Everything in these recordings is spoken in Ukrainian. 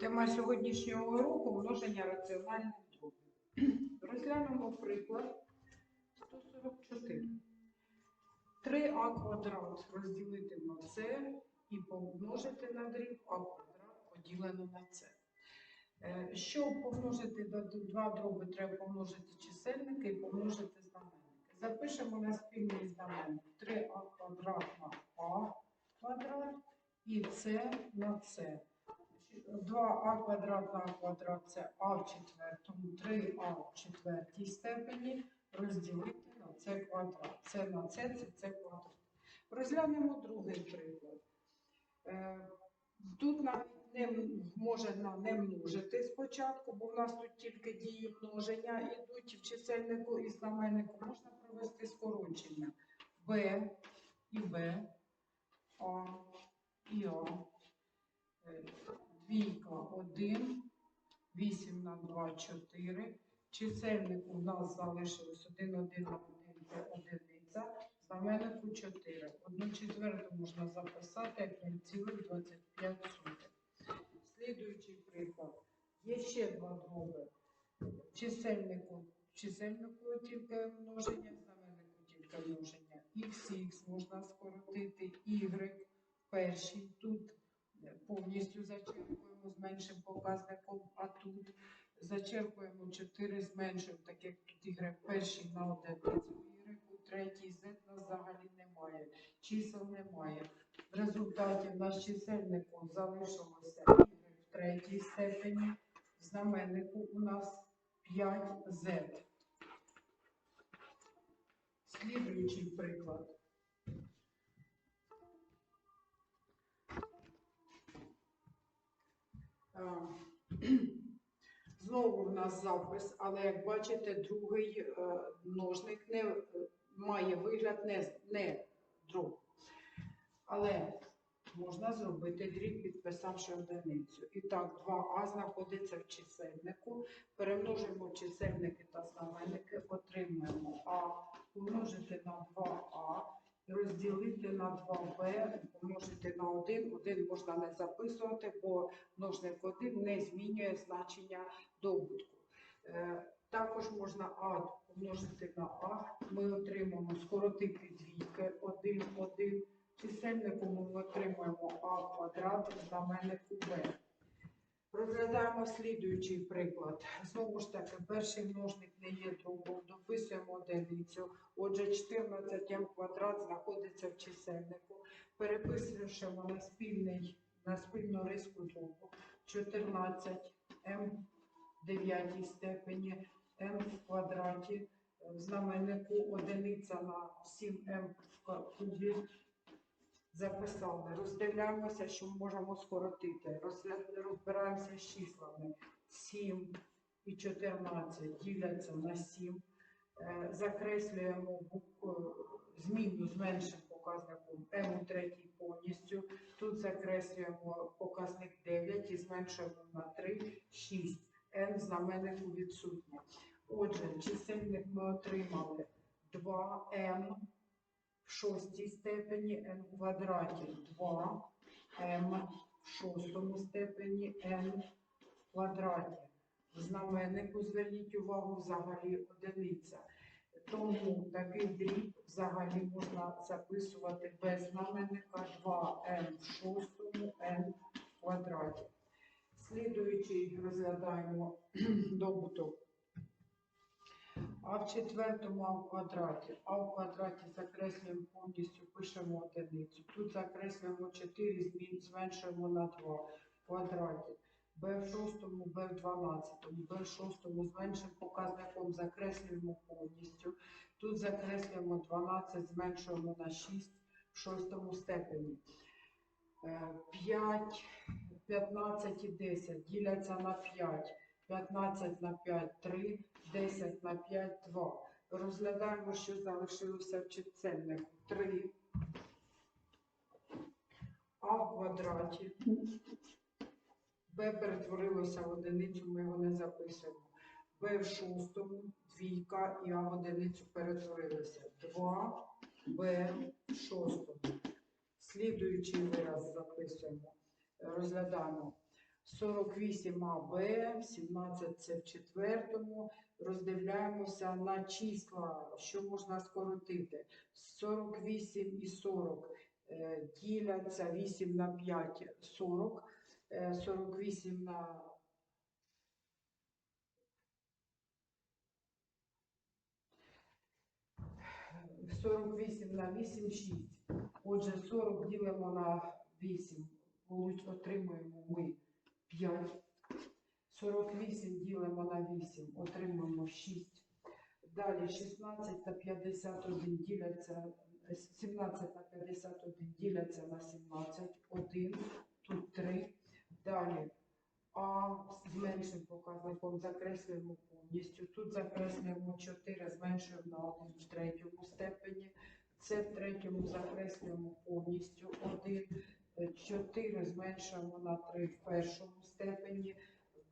Тема сьогоднішнього уроку множення раціональних дробів. Розглянемо приклад 144. 3а квадрат розділити на c і помножити на дріб а квадрат поділено на c. Е, Щоб помножити два дроби, треба помножити чисельники і помножити знаменники. Запишемо на спільний знаменник 3а квадрат на а квадрат і c на c. 2а квадрат на квадрат це а в четвертому, 3а в четвертій степені розділити на c квадрат. Це на c, це c квадрат. Розглянемо другий приклад. Е, Тут навіть не м- можна не множити спочатку, бо в нас тут тільки дії множення йдуть в чисельнику і знаменнику. Можна провести скорочення b і b, а і а. Двійка 1, 8 на 2, 4. Чисельник у нас залишилось 1, 1 на 1, це одиниця. Знаменнику 4. Одну четверту можна записати як 0,25. Слідуючий приклад. Є ще два дроби. Чисельнику, чисельнику тільки множення, знаменнику тільки множення. XX можна скоротити, Y перший. Меншим показником, а тут зачерпуємо 4, зменшуємо, так як тут y перший на одиницю, y у третій, z нас взагалі немає, чисел немає. В результаті в нас чисельнику залишилося y в третій степені, в знаменнику у нас 5z. Слідуючий приклад. Знову в нас запис, але як бачите, другий е, множник не має вигляд не, не дроб. Але можна зробити дріб, підписавши одиницю. І так, 2а знаходиться в чисельнику. Перемножимо чисельники та знаменники, отримуємо а помножити на 2а, розділити на 2b, помножити на 1. 1 можна не записувати, бо множник 1 не змінює значення добутку. Е, Також можна а помножити на а. Ми отримаємо скоротити двійки 1, 1. Чисельником ми отримуємо а квадрат, знаменнику b. Розглядаємо слідуючий приклад. Знову ж таки, перший множник не є дробом, дописуємо одиницю. Отже, 14 м квадрат знаходиться в чисельнику. Переписуємо на спільний на спільну риску дробу 14 м в дев'ятій степені, м в квадраті, в знаменнику одиниця на 7 м в кубі. Записали. Роздивляємося, що можемо скоротити. Розбираємося з числами. 7 і 14 діляться на 7. Е, Закреслюємо букву- зміну з меншим показником m у третій повністю. Тут закреслюємо показник 9 і зменшуємо на 3, 6. n в знаменнику відсутнє. Отже, чисельник ми отримали 2m в шостій степені n квадраті 2 m в шостому степені n квадраті. Знаменнику зверніть увагу взагалі одиниця. Тому такий дріб взагалі можна записувати без знаменника 2n в шостому n в квадраті. Слідуючий розглядаємо добуток а в четвертому а в квадраті. А в квадраті закреслюємо повністю, пишемо одиницю. Тут закреслюємо 4, змін- зменшуємо на 2 в квадраті. Б в шостому, Б в 12, Б в шостому з показником закреслюємо повністю. Тут закреслюємо 12, зменшуємо на 6 в шостому степені. 5, 15 і 10 діляться на 5. 15 на 5 – 3, 10 на 5 – 2. Розглядаємо, що залишилося в чисельнику. 3 а в квадраті. Б перетворилося в одиницю, ми його не записуємо. Б в шостому, двійка і А в одиницю перетворилося. 2 Б в шостому. Слідуючий вираз записуємо. Розглядаємо. 48 АБ, 17 це в четвертому. Роздивляємося на числа, що можна скоротити. 48 і 40 е, діляться 8 на 5 – 40. Е, 48 на 48 на 8 – 6. Отже, 40 ділимо на 8, получ- отримуємо ми 5. 48 ділимо на 8, отримуємо 6. Далі 16 та 51 діляться, е, 17 на 51 діляться на 17, 1, тут 3. Далі А з меншим показником закреслюємо повністю. Тут закреслюємо 4, зменшуємо на 1 в третьому степені. Це в третьому закреслюємо повністю 1, 4 зменшуємо на 3 в першому степені.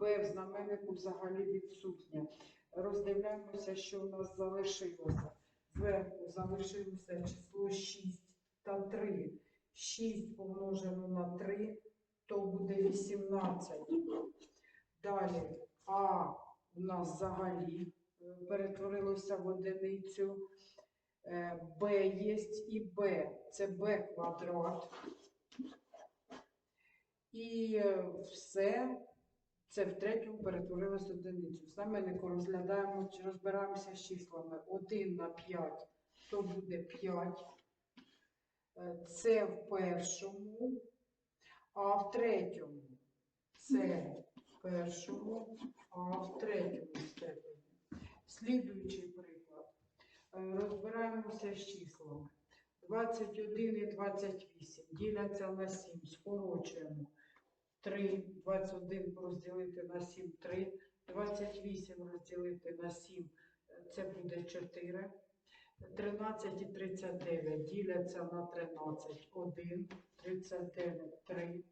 Б в знаменнику взагалі відсутнє. Роздивляємося, що у нас залишилося. Зверху залишилося число 6 та 3. 6 помножено на 3, то буде 18. Далі А у нас взагалі е, перетворилося в одиницю. Е, Б є і Б. Це Б квадрат. І е, все це в третьому перетворилось одиницю. В знаменнику розглядаємо, чи розбираємося з числами 1 на 5, то буде 5. Е, Це в першому, а в третьому це в першому, а в третьому степені. Слідуючий приклад. Е, Розбираємося з числами. 21 і 28 діляться на 7, скорочуємо. 3, 21 розділити на 7, 3, 28 розділити на 7, е, це буде 4. 13 і 39 діляться на 13, 1, 39, 3.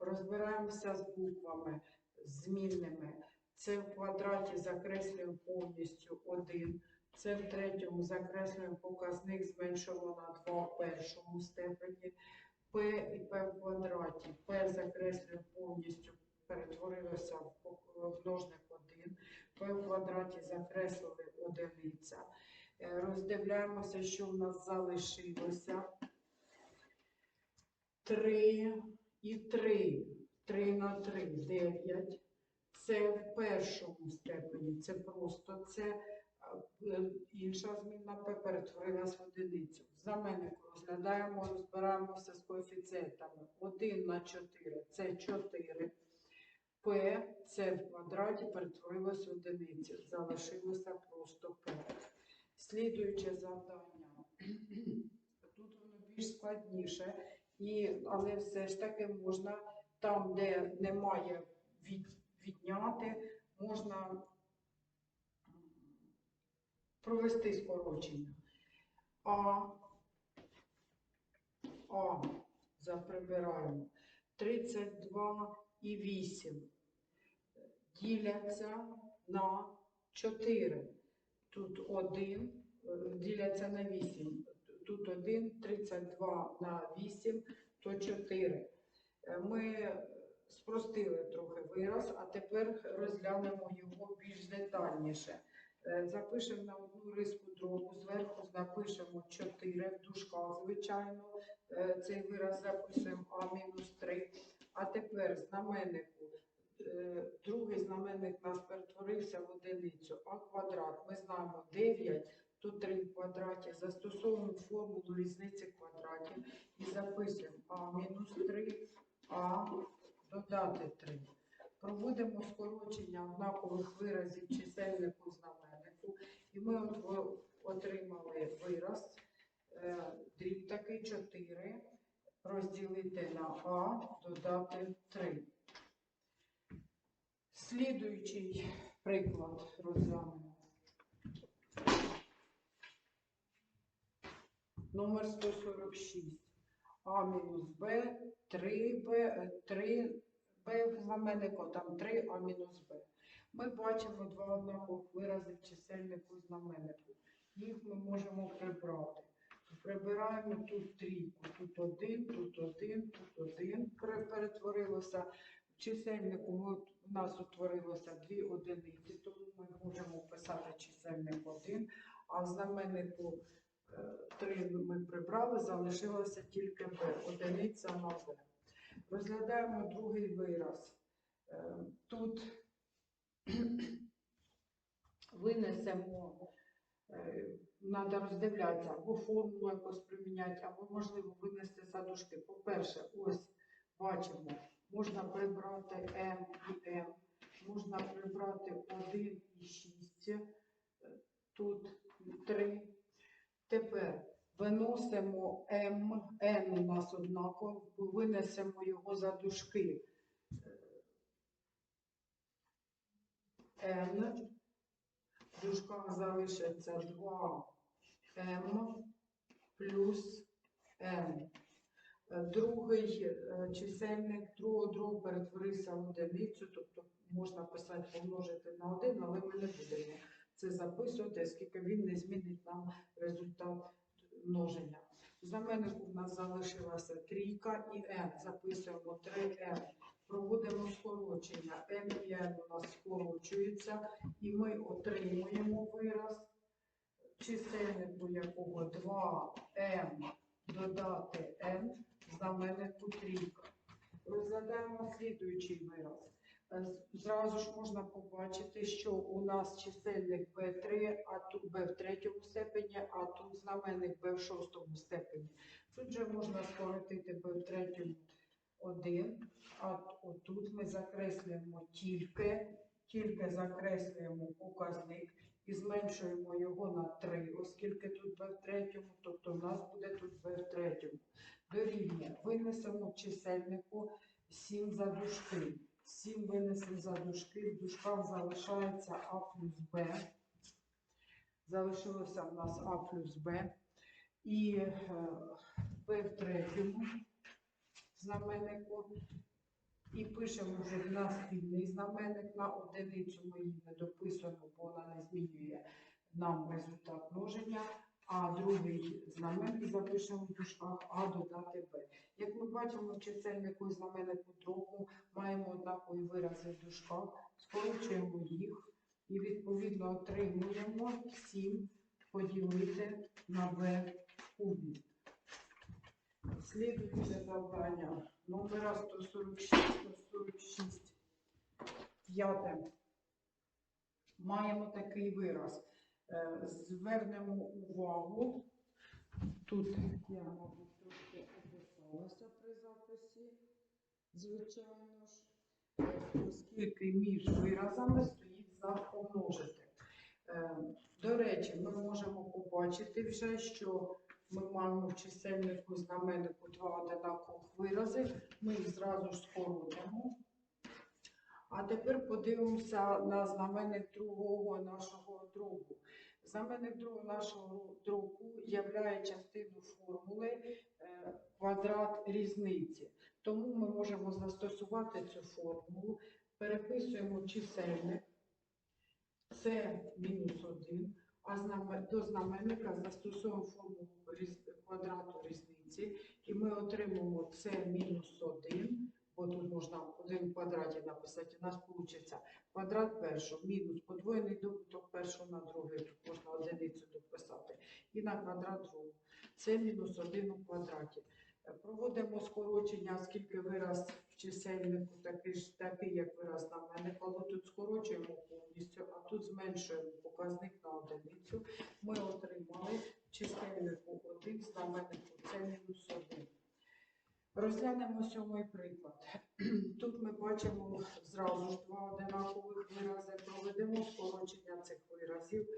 Розбираємося з буквами змінними. Це в квадраті закреслюємо повністю 1. Це в третьому закреслюємо показник, зменшуємо на 2 в першому степені. P і P в квадраті. P закреслюємо повністю, перетворилося в множник 1. P в квадраті закреслили одиниця. Е, Роздивляємося, що в нас залишилося. 3 і 3. 3 на 3 – 9. Це в першому степені. Це просто це е, інша змінна П перетворилась в одиницю. Знаменнику розглядаємо, розбираємося з коефіцієнтами. 1 на 4 – це 4. П це в квадраті перетворилось в одиницю. Залишилося просто П. Слідуюче завдання. Тут воно більш складніше, і, але все ж таки можна там, де немає від, відняти, можна провести скорочення. А, А заприбираємо. 32 і 8 діляться на 4. Тут 1 діляться на 8. Тут 1, 32 на 8, то 4. Е, Ми спростили трохи вираз, а тепер розглянемо його більш детальніше. Е, Запишемо на одну риску дробу, зверху напишемо 4 в дужках, звичайно. Е, Цей вираз записуємо А-3. А тепер знаменнику. е, Другий знаменник нас перетворився в одиницю, а квадрат. Ми знаємо 9, тут 3 в квадраті. Застосовуємо формулу різниці квадратів і записуємо А мінус 3, А додати 3. Проводимо скорочення однакових виразів чисельнику знаменнику. І ми отримали вираз, дріб такий 4, розділити на А, додати 3. Слідуючий приклад розглянемо. Номер 146. А мінус Б, 3Б, 3Б в знаменнику, там 3, А мінус Б. Ми бачимо два однакових вирази чисельнику знаменнику. Їх ми можемо прибрати. Прибираємо тут трійку, тут один, тут один, тут один перетворилося в чисельнику у нас утворилося дві одиниці, тому ми можемо писати чисельник 1, а в знаменнику 3 ми прибрали, залишилося тільки b, одиниця на b. Розглядаємо другий вираз. Е, Тут винесемо, треба роздивлятися, або формулу якось приміняти, або, можливо, винести за дужки. По-перше, ось бачимо, можна прибрати m і m, можна прибрати 1 і 6, е, тут 3. Тепер виносимо m, n у нас однаково, винесемо його за дужки. n, в залишиться 2m плюс n. Е, Другий е, чисельник другого дробу перетворився в одиницю, тобто можна писати помножити на 1, але ми не будемо це записувати, оскільки він не змінить нам результат множення. В знаменнику в нас залишилася трійка і n. Записуємо 3n. Проводимо скорочення. і у нас скорочуються, і ми отримуємо вираз чисельнику якого 2m додати в знаменнику трійка. Розглядаємо слідуючий вираз. Е, Зразу ж можна побачити, що у нас чисельник b3, а тут b в третьому степені, а тут знаменник b в шостому степені. Тут же можна скоротити b в третьому 1, а отут ми закреслюємо тільки, тільки закреслюємо показник і зменшуємо його на 3, оскільки тут в третьому, тобто в нас буде тут в третьому. Дорівнює. Винесемо в чисельнику 7 за дужки. 7 винесли за дужки, в дужках залишається а плюс b. Залишилося в нас а плюс b. І е, b в третьому знаменнику. І пишемо вже на спільний знаменник на одиницю ми її не дописуємо, бо вона не змінює нам результат множення. А другий знаменник запишемо в дужках А додати Б. Як ми бачимо, в чисельнику і знаменнику дробу маємо однакові вирази в дужках, скорочуємо їх і відповідно отримуємо 7 поділити на в кубі. Слідуюче завдання номера 146, 146. П'яте. Маємо такий вираз. Е, Звернемо увагу. Тут я, мабуть, трошки описалася при записі, звичайно ж, оскільки між виразами стоїть знак помножити. Е, До речі, ми можемо побачити вже, що ми маємо в чисельнику знаменнику два одинакових вирази. Ми їх зразу ж скоротимо. А тепер подивимося на знаменник другого нашого дробу. Знаменник другого нашого дробу являє частину формули е, квадрат різниці. Тому ми можемо застосувати цю формулу, переписуємо чисельник. Це мінус 1, а до знаменника застосовуємо формулу квадрату різниці, і ми отримаємо це мінус 1, бо тут можна один в квадраті написати, у нас вийде квадрат першого мінус подвоєний добуток першого на другий, тут можна одиницю дописати, і на квадрат другого. Це мінус 1 у квадраті. Проводимо скорочення, оскільки вираз в чисельнику такий ж такий, як вираз на мене, але тут скорочуємо повністю, а тут зменшуємо показник на одиницю. Ми отримали в чисельнику 1, знаменнику це мінус 1. Розглянемо сьомий приклад. Тут ми бачимо зразу ж два одинакових вирази, проведемо скорочення цих виразів,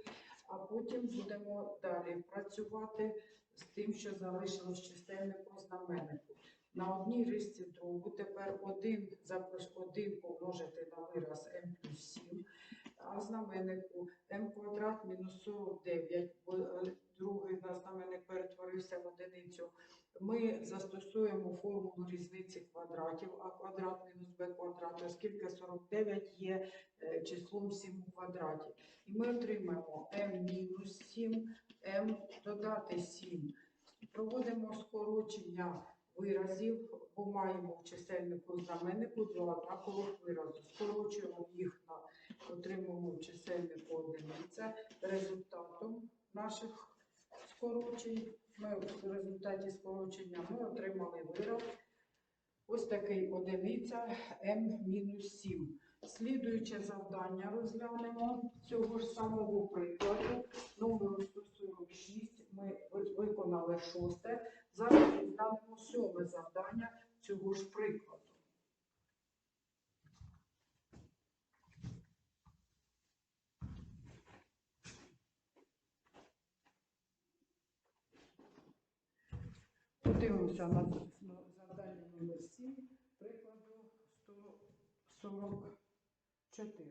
а потім будемо далі працювати з тим, що залишилось чисельнику знаменнику. На одній рисці другу тепер один, запис 1 помножити на вираз m плюс 7, а знаменнику m квадрат мінус 49, бо е, другий на знаменник перетворився в одиницю. Ми застосуємо формулу різниці квадратів, а квадрат мінус b квадрат, оскільки 49 є е, числом 7 у квадраті. І ми отримаємо m мінус 7, m додати 7. Проводимо скорочення виразів, бо маємо в чисельнику знаменнику два однакових вирази. Скорочуємо їх на отримуємо в чисельнику одиниця. Результатом наших скорочень, ми в результаті скорочення ми отримали вираз. Ось такий одиниця М-7. Слідуюче завдання розглянемо цього ж самого прикладу. Номеру 146 ми виконали шосте. Зараз розглянемо сьоме завдання цього ж прикладу. Подивимося на завдання номер 7, прикладу 144.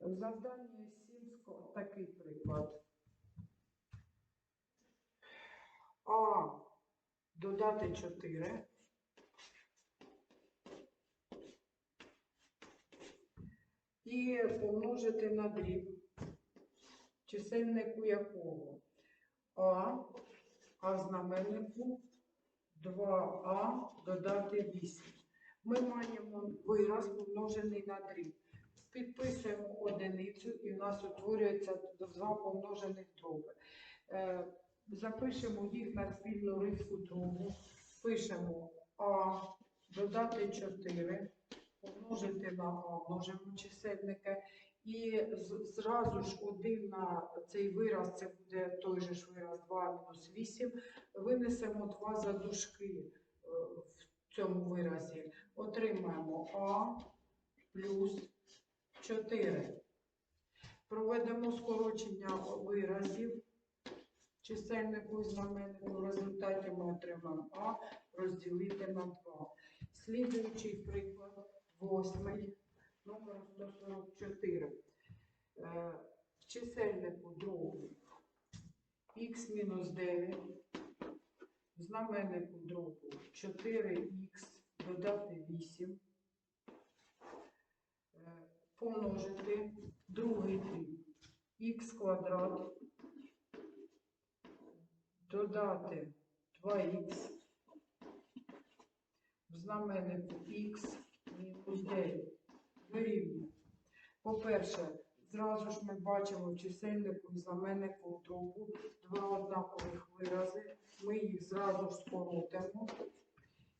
В завданні 7 такий приклад. А додати 4. І помножити на дріб, чисельнику якого А, а знаменнику 2а додати 8. Ми маємо вираз помножений на дріб. Підписуємо одиницю і в нас утворюється два помножених дроби. Е, Запишемо їх на спільну риску дробу. Пишемо А додати 4, помножити на А, множимо чисельники. І зразу ж один на цей вираз, це буде той же ж вираз 2 мінус 8, винесемо два задушки е, в цьому виразі. Отримаємо А плюс 4. Проведемо скорочення виразів. Чисельнику і знаменнику в результаті ми отримаємо А розділити на 2. Слідуючий приклад, восьмий, номер 144. Е, В чисельнику дробу х мінус 9, в знаменнику дробу 4х додати 8, е, помножити другий дріб х квадрат додати 2х в знаменнику х мінус 9 дорівнює. По-перше, зразу ж ми бачимо чисельнику і знаменнику в дробу два однакових вирази. Ми їх зразу ж скоротимо.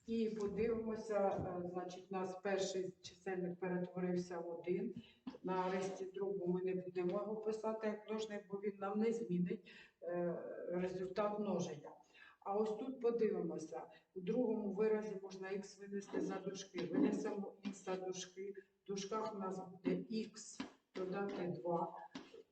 І подивимося, е, значить, у нас перший чисельник перетворився в один. На ристі дробу ми не будемо його писати як множник, бо він нам не змінить е, результат множення. А ось тут подивимося, у другому виразі можна х винести за дужки. Винесемо х за дужки. В дужках у нас буде х додати 2.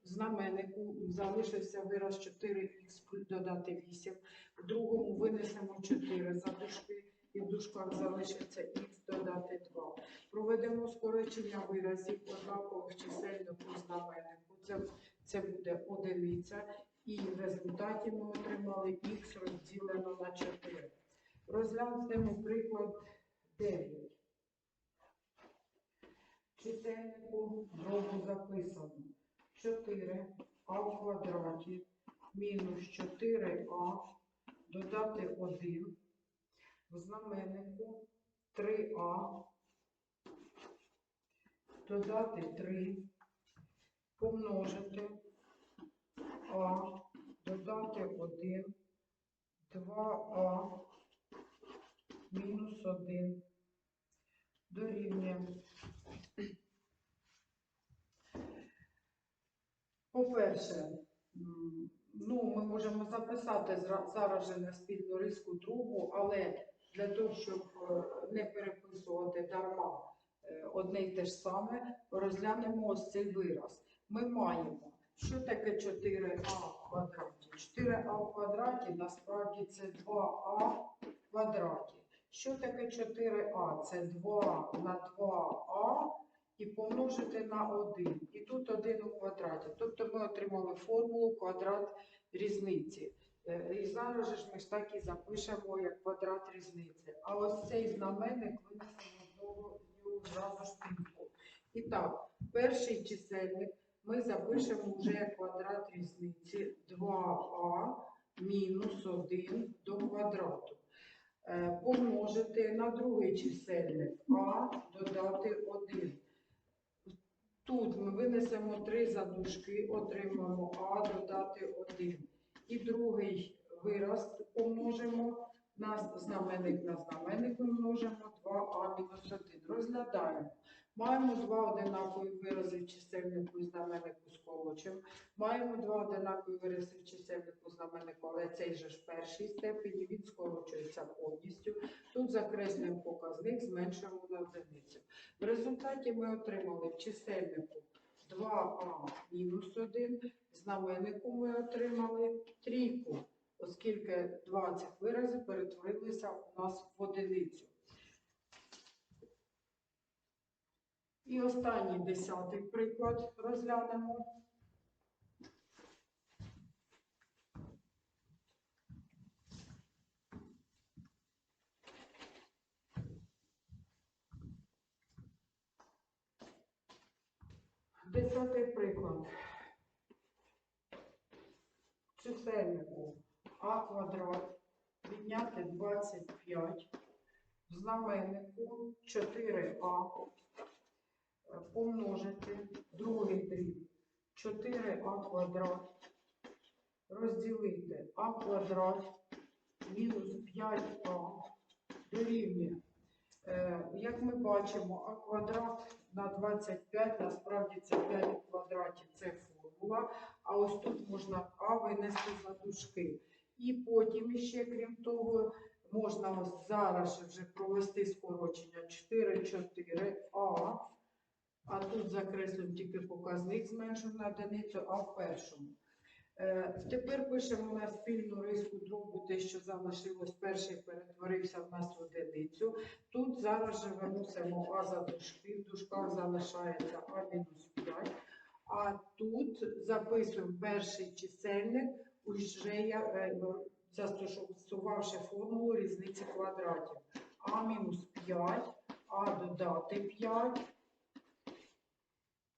В знаменнику залишився вираз 4х додати 8. В другому винесемо 4 за дужки. І в дужках залишиться х додати 2. Проведемо скорочення виразів однакових і знаменнику. Це, це буде одиниця. І в результаті ми отримали х розділено на 4. Розглянемо приклад 9. Чисельнику дробу записано. 4 а в квадраті мінус 4а додати 1 в знаменнику 3а додати 3 помножити а додати 1 2а мінус 1 дорівнює. По-перше, ну, ми можемо записати зараз же на спільну риску другу, але для того, щоб е, не переписувати дарма е, одне й те ж саме, розглянемо ось цей вираз. Ми маємо, що таке 4а в квадраті? 4а в квадраті насправді це 2а в квадраті. Що таке 4а? Це 2 на 2а і помножити на 1. І тут 1 у квадраті. Тобто ми отримали формулу квадрат різниці. Е, І зараз ж ми ж так і запишемо як квадрат різниці. А ось цей знаменник винесемо знову ж спільку. І так, перший чисельник ми запишемо вже як квадрат різниці 2а мінус 1 до квадрату. Е, помножити на другий чисельник А додати 1. Тут ми винесемо 3 задушки, отримаємо А додати 1. І другий вираз помножимо на знаменник на знаменник ми множимо 2а мінус 1. Розглядаємо. Маємо два одинакові вирази в чисельнику і знаменнику скорочимо. Маємо два одинакові вирази в чисельнику знаменнику, але цей же ж першій степені, він скорочується повністю. Тут закреслюємо показник, зменшуємо на одиницю. В результаті ми отримали в чисельнику 2а мінус 1, знаменнику ми отримали трійку, оскільки 20 виразів перетворилися у нас в одиницю. І останній десятий приклад розглянемо. Десятий приклад. Чисельнику а квадрат відняти 25, в знаменнику 4а помножити другий дріб 4а квадрат розділити а квадрат мінус 5а дорівнює. Е, Як ми бачимо, а квадрат на 25, насправді це 5 квадратів, це формула. А ось тут можна А винести за дужки. І потім ще, крім того, можна ось зараз вже провести скорочення 4, 4, А. А тут закреслюємо тільки показник зменшено на одиницю, а в першому. Е, Тепер пишемо на спільну риску дробу, те, що залишилось перший, перетворився в нас в одиницю. Тут зараз же виносимо А за дужки, в дужках залишається А мінус 5. А тут записуємо перший чисельник, уже я, е, застосувавши формулу різниці квадратів. А мінус 5, А додати 5.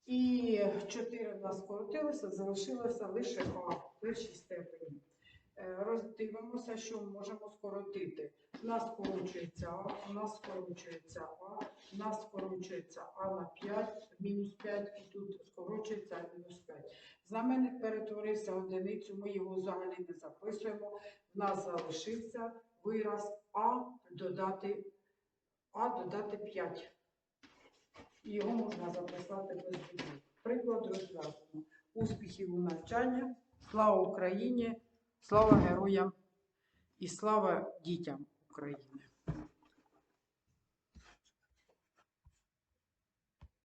І 4 в нас скоротилося, залишилося лише А в першій степені. Е, Роздивимося, що можемо скоротити. У нас скорочується А, у нас скорочується А, у нас скорочується А на 5, мінус 5, і тут скорочується мінус 5. Знаменник перетворився одиницю, ми його взагалі не записуємо. В нас залишився вираз А додати, А додати 5. І його можна записати без дітей. Приклад розв'язано. Успіхів у навчанні. Слава Україні! Слава героям і слава дітям України!